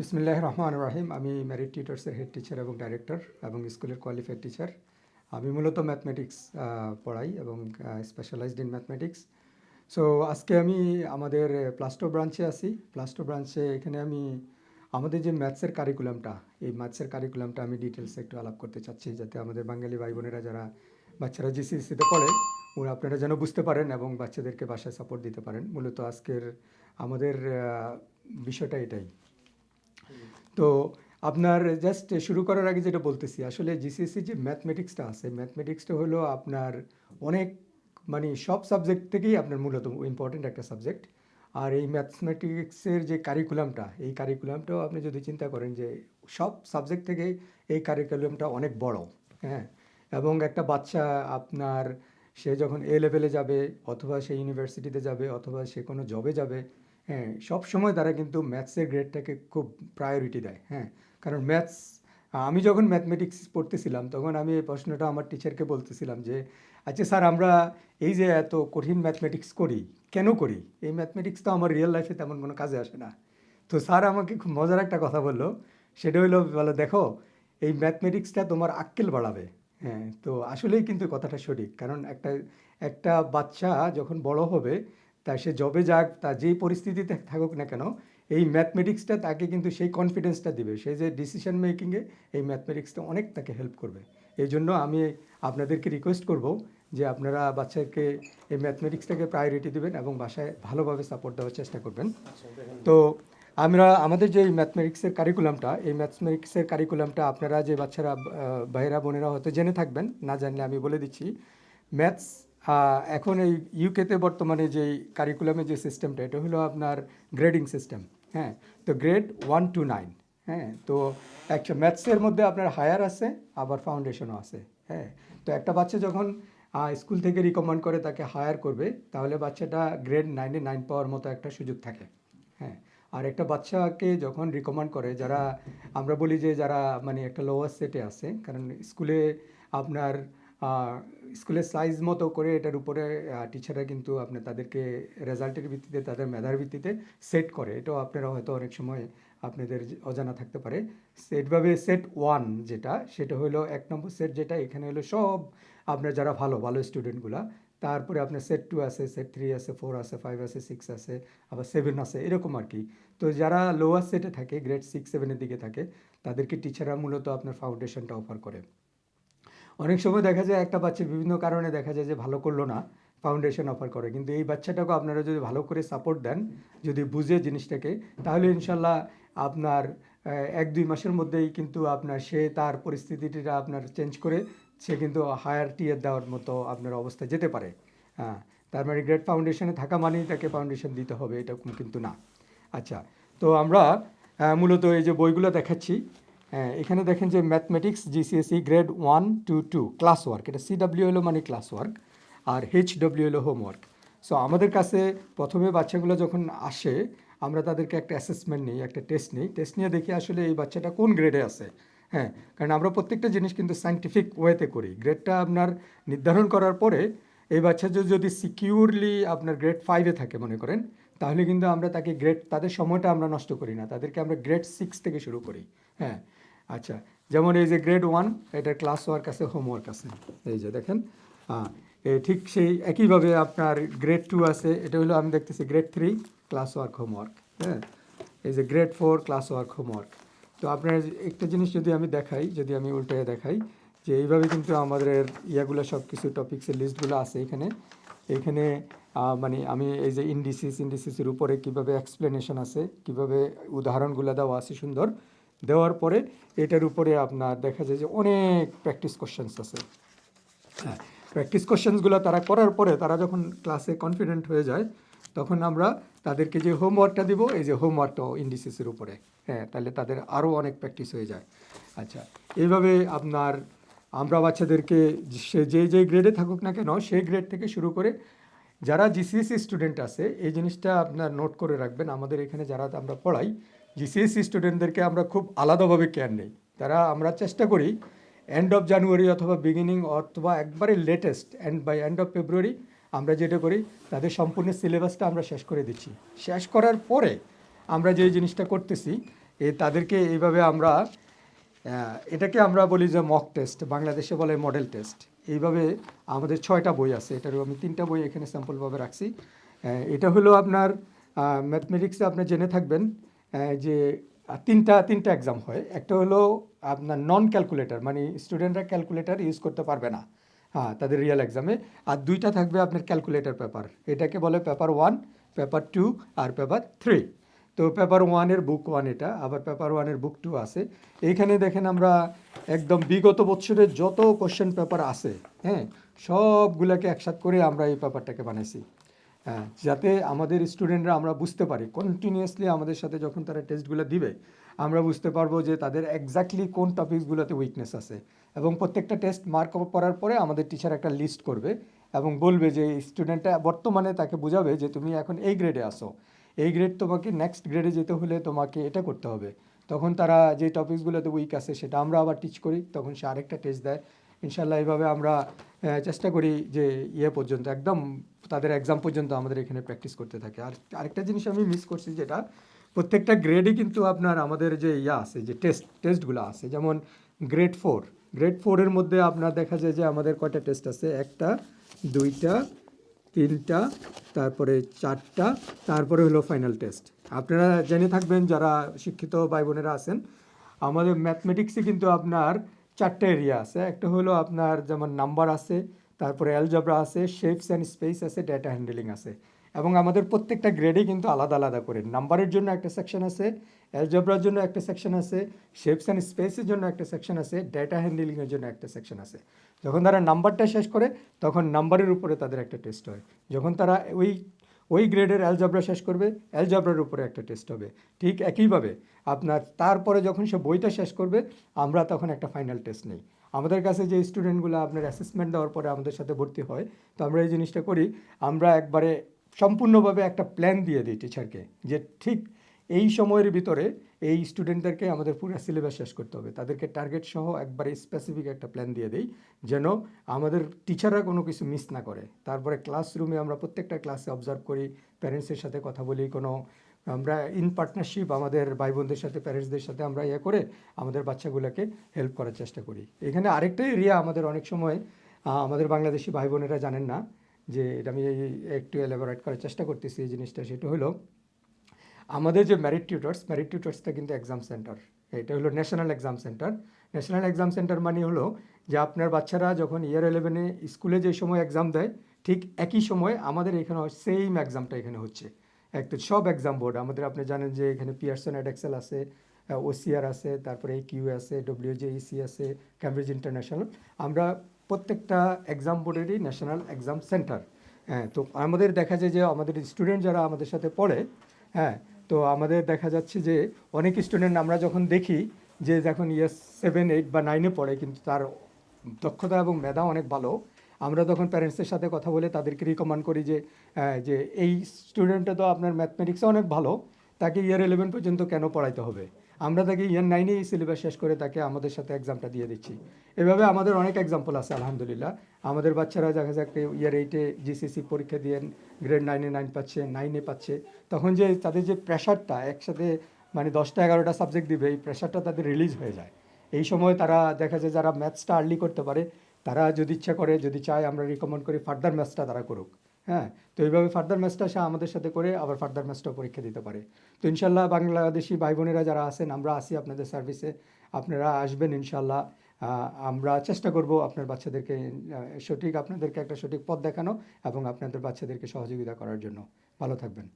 বিসমিল্লাহ রহমান রাহিম আমি ম্যারিড টিউটার্সের হেড টিচার এবং ডাইরেক্টর এবং স্কুলের কোয়ালিফাইড টিচার আমি মূলত ম্যাথমেটিক্স পড়াই এবং স্পেশালাইজড ইন ম্যাথমেটিক্স সো আজকে আমি আমাদের প্লাস্টো ব্রাঞ্চে আছি। প্লাস্টো ব্রাঞ্চে এখানে আমি, আমাদের যে ম্যাথসের কারিকুলামটা এই ম্যাথসের কারিকুলামটা আমি ডিটেলসে একটু আলাপ করতে চাচ্ছি, যাতে আমাদের বাঙালি ভাই বোনেরা যারা বাচ্চারা জিসিসিতে পড়ে, ওরা আপনারা যেন বুঝতে পারেন এবং বাচ্চাদেরকে বাসায় সাপোর্ট দিতে পারেন। মূলত আজকের আমাদের বিষয়টা এটাই। তো আপনার জাস্ট শুরু করার আগে যেটা বলতেছি, আসলে জিসিএসসি যে ম্যাথমেটিক্সটা আছে ম্যাথমেটিক্সটা হলো আপনার অনেক মানে সব সাবজেক্ট থেকেই আপনার মূলত ইম্পর্টেন্ট একটা সাবজেক্ট আর এই ম্যাথমেটিক্সের যে কারিকুলামটা এই কারিকুলামটাও আপনি যদি চিন্তা করেন যে সব সাবজেক্ট থেকে এই কারিকুলামটা অনেক বড় হ্যাঁ? এবং একটা বাচ্চা আপনার, সে যখন এ লেভেলে যাবে, অথবা সে ইউনিভার্সিটিতে যাবে, অথবা সে কোনো জবে যাবে হ্যাঁ সব সময় তারা কিন্তু ম্যাথসের গ্রেডটাকে খুব প্রায়োরিটি দেয় হ্যাঁ। কারণ ম্যাথস, আমি যখন ম্যাথমেটিক্স পড়তেছিলাম, তখন আমি এই প্রশ্নটা আমার টিচারকে বলতেছিলাম যে আচ্ছা স্যার, আমরা এই যে এত কঠিন ম্যাথমেটিক্স করি, কেন করি? এই ম্যাথমেটিক্স তো আমার রিয়েল লাইফে তেমন কোনো কাজে আসে না। তো স্যার আমাকে খুব মজার একটা কথা বলল, সেটা হলো বলো দেখো, এই ম্যাথমেটিক্সটা তোমার আক্কেল বাড়াবে। হ্যাঁ তো আসলেই কিন্তু কথাটা সঠিক। কারণ একটা একটা বাচ্চা যখন বড় হবে তা সে জবে যাক, তা যেই পরিস্থিতিতে থাকুক না কেন, এই ম্যাথমেটিক্সটা তাকে কিন্তু সেই কনফিডেন্সটা দিবে। সে যে ডিসিশন মেকিংয়ে এই ম্যাথমেটিক্সটা অনেক তাকে হেল্প করবে। এই জন্য আমি আপনাদেরকে রিকোয়েস্ট করব যে আপনারা বাচ্চাকে এই ম্যাথমেটিক্সটাকে প্রায়োরিটি দেবেন এবং বাসায় ভালোভাবে সাপোর্ট দেওয়ার চেষ্টা করবেন। তো আমরা, আমাদের যে ম্যাথমেটিক্সের কারিকুলামটা এই ম্যাথমেটিক্সের কারিকুলামটা আপনারা যে বাচ্চারা ভাইয়েরা, বোনেরা হয়তো জেনে থাকবেন, না জানলে আমি বলে দিচ্ছি। ম্যাথস এখন এই ইউকেতে বর্তমানে যে কারিকুলামের যে সিস্টেমটা এটা হলো আপনার গ্রেডিং সিস্টেম হ্যাঁ? তো গ্রেড ওয়ান টু নাইন হ্যাঁ? তো একটা ম্যাথসের মধ্যে আপনার হায়ার আছে, আবার ফাউন্ডেশনও আছে হ্যাঁ? তো একটা বাচ্চা যখন স্কুল থেকে রিকমেন্ড করে তাকে হায়ার করবে, তাহলে বাচ্চাটা গ্রেড নাইনে নাইন পাওয়ার মতো একটা সুযোগ থাকে হ্যাঁ? আর একটা বাচ্চাকে যখন রিকমেন্ড করে, যারা, আমরা বলি যে যারা মানে একটা লোয়ার সেটে আছে, কারণ স্কুলে আপনার স্কুলের সাইজ মতো করে এটার উপরে টিচাররা কিন্তু আপনার তাদেরকে রেজাল্টের ভিত্তিতে, তাদের মেধার ভিত্তিতে সেট করে। এটাও আপনারা হয়তো অনেক সময় আপনাদের অজানা থাকতে পারে। সেটভাবে সেট ওয়ান যেটা, সেটা হলো এক নম্বর সেট যেটা, এখানে হলো সব আপনার যারা ভালো ভালো স্টুডেন্টগুলা তারপরে আপনার সেট টু আছে সেট থ্রি আছে ফোর আছে ফাইভ আছে সিক্স আছে, আবার সেভেন আছে, এরকম আর কি। তো যারা লোয়ার সেটে থাকে গ্রেড সিক্স সেভেনের দিকে থাকে, তাদেরকে টিচাররা মূলত আপনার ফাউন্ডেশনটা অফার করে। অনেক সময় দেখা যায় একটা বাচ্চা বিভিন্ন কারণে দেখা যায় যে ভালো করল না ফাউন্ডেশন অফার করে। কিন্তু এই বাচ্চাটাকে আপনারা যদি ভালো করে সাপোর্ট দেন, যদি বুঝে জিনিসটাকে, তাহলে ইনশাল্লাহ আপনার এক দুই মাসের মধ্যেই কিন্তু আপনার সে তার পরিস্থিতিটা আপনার চেঞ্জ করে সে কিন্তু হায়ার টিয়ার দেওয়ার মতো আপনার অবস্থা যেতে পারে। হ্যাঁ তার মানে গ্রেট ফাউন্ডেশনে থাকা মানেই তাকে ফাউন্ডেশন দিতে হবে এটা কিন্তু না। আচ্ছা তো আমরা মূলত এই যে বইগুলো দেখাচ্ছি এখানে দেখেন যে mathematics GCSE grade one two two class work এটা সিডাব্লিউ হলো মানে ক্লাস ওয়ার্ক আর এইচ ডব্লিউ হলো হোমওয়ার্ক সো আমাদের কাছে প্রথমে বাচ্চাগুলো যখন আসে, আমরা তাদেরকে একটা অ্যাসেসমেন্ট নিই, একটা টেস্ট নিই। টেস্ট নিয়ে দেখি আসলে এই বাচ্চাটা কোন গ্রেডে আছে। হ্যাঁ কারণ আমরা প্রত্যেকটা জিনিস কিন্তু সাইন্টিফিক ওয়েতে করি। গ্রেডটা আপনার নির্ধারণ করার পরে এই বাচ্চা যদি সিকিউরলি আপনার গ্রেড ফাইভে থাকে মনে করেন, তাহলে কিন্তু আমরা তাকে গ্রেড তাদের সময়টা আমরা নষ্ট করি না। তাদেরকে আমরা গ্রেড সিক্স থেকে শুরু করি। হ্যাঁ আচ্ছা যেমন এই যে গ্রেড ওয়ান এটার ক্লাস ওয়ার্ক আছে হোমওয়ার্ক আছে। এই যে দেখেন ঠিক সেই একইভাবে আপনার গ্রেড টু আছে, এটা হলো আমি দেখতেছি grade three class work homework হ্যাঁ? এই যে grade four class work homework তো আপনার একটা জিনিস যদি আমি দেখাই, যদি আমি উল্টে দেখাই, যে এইভাবে কিন্তু আমাদের ইয়াগুলো সব কিছু টপিক্সের লিস্টগুলো আছে এখানে। এখানে মানে আমি এই যে ইন্ডিসিস ইন্ডিসিসের উপরে কীভাবে এক্সপ্লেনেশন আছে, কীভাবে উদাহরণগুলো দেওয়া আছে সুন্দর। দেওয়ার পরে এটার উপরে আপনার দেখা যায় যে অনেক প্র্যাকটিস কোশ্চেন্স আছে। হ্যাঁ প্র্যাকটিস কোশ্চেন্সগুলো তারা করার পরে তারা যখন ক্লাসে কনফিডেন্ট হয়ে যায়, তখন আমরা তাদেরকে যে হোমওয়ার্কটা দিব, এই যে হোমওয়ার্কটাও ইন্ডিসিসের উপরে। হ্যাঁ তাহলে তাদের আরও অনেক প্র্যাকটিস হয়ে যায়। আচ্ছা এইভাবে আপনার আমরা বাচ্চাদেরকে সে যে যে গ্রেডে থাকুক না কেন, সেই গ্রেড থেকে শুরু করে যারা জিসিএসসি স্টুডেন্ট আছে, এই জিনিসটা আপনার নোট করে রাখবেন। আমাদের এখানে যারা আমরা পড়াই জিসিএসসি স্টুডেন্টদেরকে আমরা খুব আলাদাভাবে কেয়ার নেই। তারা আমরা চেষ্টা করি এন্ড অফ জানুয়ারি অথবা বিগিনিং অথবা একবারে latest end by end of February আমরা যেটা করি, তাদের সম্পূর্ণ সিলেবাসটা আমরা শেষ করে দিচ্ছি। শেষ করার পরে আমরা যে জিনিসটা করতেছি, এ তাদেরকে এইভাবে আমরা এটাকে আমরা বলি যে মক টেস্ট বাংলাদেশে বলে মডেল টেস্ট এইভাবে আমাদের ছয়টা বই আছে এটার আমি তিনটা বই এখানে স্যাম্পলভাবে রাখছি। এটা হলো আপনার ম্যাথমেটিক্সে আপনি জেনে থাকবেন যে তিনটা তিনটা এক্সাম হয়। একটা হলো আপনার নন ক্যালকুলেটর মানে স্টুডেন্টরা ক্যালকুলেটর ইউজ করতে পারবে না হ্যাঁ তাদের রিয়েল এক্সামে আর দুইটা থাকবে আপনার ক্যালকুলেটর পেপার এটাকে বলে পেপার ওয়ান পেপার টু আর পেপার থ্রি তো পেপার ওয়ানের বুক ওয়ান এটা, আবার পেপার ওয়ানের বুক টু আছে। এইখানে দেখেন আমরা একদম বিগত বছরের যত কোশ্চেন পেপার আছে হ্যাঁ সবগুলোকে একসাথ করে আমরা এই পেপারটাকে বানাইছি। হ্যাঁ যাতে আমাদের স্টুডেন্টরা আমরা বুঝতে পারি কন্টিনিউয়াসলি আমাদের সাথে যখন তারা টেস্টগুলো দিবে, আমরা বুঝতে পারব যে তাদের এক্স্যাক্টলি কোন টপিকসগুলোতে উইকনেস আছে। এবং প্রত্যেকটা টেস্ট মার্ক করার পরে আমাদের টিচার একটা লিস্ট করবে এবং বলবে যে স্টুডেন্টটা বর্তমানে তাকে বোঝাবে যে তুমি এখন এই গ্রেডে আসো এই গ্রেড তোমাকে নেক্সট গ্রেডে যেতে হলে তোমাকে এটা করতে হবে। তখন তারা যে টপিকসগুলোতে উইক আছে সেটা আমরা আবার টিচ করি, তখন সে আরেকটা টেস্ট দেয়। ইনশাল্লাহ এইভাবে আমরা চেষ্টা করি যে ইয়ে পর্যন্ত, একদম তাদের এক্সাম পর্যন্ত আমাদের এখানে প্র্যাকটিস করতে থাকে। আর আরেকটা জিনিস আমি মিস করছি যেটা, প্রত্যেকটা গ্রেডই কিন্তু আপনার আমাদের যে ইয়া আছে, যে টেস্ট টেস্টগুলো আছে, যেমন গ্রেড ফোর গ্রেড ফোরের মধ্যে আপনার দেখা যায় যে আমাদের কয়টা টেস্ট আছে? একটা, দুইটা, তিনটা, তারপরে চারটা, তারপরে হলো ফাইনাল টেস্ট আপনারা জেনে থাকবেন, যারা শিক্ষিত ভাই বোনেরা আছেন, আমাদের ম্যাথমেটিক্সে কিন্তু আপনার চারটে এরিয়া আছে। একটা হলো আপনার যেমন নাম্বার আছে, তারপরে অ্যালজবরা আছে শেপস অ্যান্ড স্পেস আছে ডেটা হ্যান্ডেলিং আছে। এবং আমাদের প্রত্যেকটা গ্রেডে কিন্তু আলাদা আলাদা করে। নাম্বারের জন্য একটা সেকশন আছে অ্যালজবরার জন্য একটা সেকশন আছে শেপস অ্যান্ড স্পেসের জন্য একটা সেকশন আছে ডেটা হ্যান্ডেলিংয়ের জন্য একটা সেকশন আছে। যখন তারা নাম্বারটা শেষ করে, তখন নাম্বারের উপরে তাদের একটা টেস্ট হয়। যখন তারা ওই ওই গ্রেডের অ্যালজাবরা শেষ করবে অ্যালজাবরার উপরে একটা টেস্ট হবে। ঠিক একইভাবে আপনার তারপরে যখন সে বইটা শেষ করবে, আমরা তখন একটা ফাইনাল টেস্ট নেই। আমাদের কাছে যে স্টুডেন্টগুলো আপনার অ্যাসেসমেন্ট দেওয়ার পরে আমাদের সাথে ভর্তি হয়, তো আমরা এই জিনিসটা করি। আমরা একবারে সম্পূর্ণভাবে একটা প্ল্যান দিয়ে দিই টিচারকে যে ঠিক এই সময়ের ভিতরে এই স্টুডেন্টদেরকে আমাদের পুরো সিলেবাস শেষ করতে হবে। তাদেরকে টার্গেট সহ একবারে স্পেসিফিক একটা প্ল্যান দিয়ে দিই, যেন আমাদের টিচাররা কোনো কিছু মিস না করে। তারপরে ক্লাসরুমে আমরা প্রত্যেকটা ক্লাসে অবজার্ভ করি প্যারেন্টসের সাথে কথা বলি, কোনো আমরা ইন পার্টনারশিপ আমাদের ভাই বোনদের সাথে প্যারেন্টসদের সাথে আমরা ইয়ে করে আমাদের বাচ্চাগুলোকে হেল্প করার চেষ্টা করি। এখানে আরেকটা এরিয়া আমাদের অনেক সময় আমাদের বাংলাদেশি ভাই বোনেরা জানেন না, যে এটা আমি একটু এলাবোরেট করার চেষ্টা করতেছি এই জিনিসটা, সেটা হলো আমাদের যে ম্যারিট টিউটার্স ম্যারিট টিউটার্সটা কিন্তু এক্সাম সেন্টার এটা হলো national exam centre national exam centre মানে হলো যে আপনার বাচ্চারা যখন ইয়ার ইলেভেনে স্কুলে যে সময় এক্সাম দেয়, ঠিক একই সময় আমাদের এখানে সেম এক্সামটা এখানে হচ্ছে। একটা সব এক্সাম বোর্ড আমাদের আপনি জানেন যে এখানে পিয়ারসন এডেক্সেল আছে ওসিআর আছে, তারপরে এই কিউ আছে ডব্লিউজেইসি আছে ক্যামব্রিজ ইন্টারন্যাশনাল আমরা প্রত্যেকটা এক্সাম বোর্ডেরই ন্যাশনাল এক্সাম সেন্টার হ্যাঁ তো আমাদের দেখা যায় যে আমাদের স্টুডেন্ট যারা আমাদের সাথে পড়ে হ্যাঁ তো আমাদের দেখা যাচ্ছে যে অনেক স্টুডেন্ট আমরা যখন দেখি যে যখন ইয়ার সেভেন এইট বা নাইনে পড়ে, কিন্তু তার দক্ষতা এবং মেধা অনেক ভালো, আমরা তখন প্যারেন্টসের সাথে কথা বলে তাদেরকে রিকমেন্ড করি যে যে এই স্টুডেন্টটা তো আপনার ম্যাথমেটিক্সে অনেক ভালো, তাকে ইয়ার ইলেভেন পর্যন্ত কেন পড়াইতে হবে? আমরা তাকে ইয়ার নাইনে এই সিলেবাস শেষ করে তাকে আমাদের সাথে এক্সামটা দিয়ে দিচ্ছি। এভাবে আমাদের অনেক এক্সাম্পল আছে, আলহামদুলিল্লাহ। আমাদের বাচ্চারা দেখা যাক ইয়ার এইটে জিসিসি পরীক্ষা দিয়ে গ্রেড নাইনে নাইন পাচ্ছে নাইনে পাচ্ছে। তখন যে তাদের যে প্রেশারটা একসাথে মানে দশটা এগারোটা সাবজেক্ট দিবে, এই প্রেশারটা তাদের রিলিজ হয়ে যায়। এই সময় তারা দেখা যায় যারা ম্যাথসটা আর্লি করতে পারে, তারা যদি ইচ্ছা করে, যদি চায় আমরা রিকমেন্ড করি ফার্দার ম্যাথসটা তারা করুক। হ্যাঁ তো এইভাবে ফার্দার ম্যাচটা সে আমাদের সাথে করে আবার ফার্দার ম্যাচটাও পরীক্ষা দিতে পারে। তো ইনশাল্লাহ বাংলাদেশি ভাই বোনেরা যারা আছেন, আমরা আসি আপনাদের সার্ভিসে আপনারা আসবেন ইনশাল্লাহ আমরা চেষ্টা করব আপনার বাচ্চাদেরকে সঠিক আপনাদেরকে একটা সঠিক পথ দেখানো এবং আপনাদের বাচ্চাদেরকে সহযোগিতা করার জন্য। ভালো থাকবেন।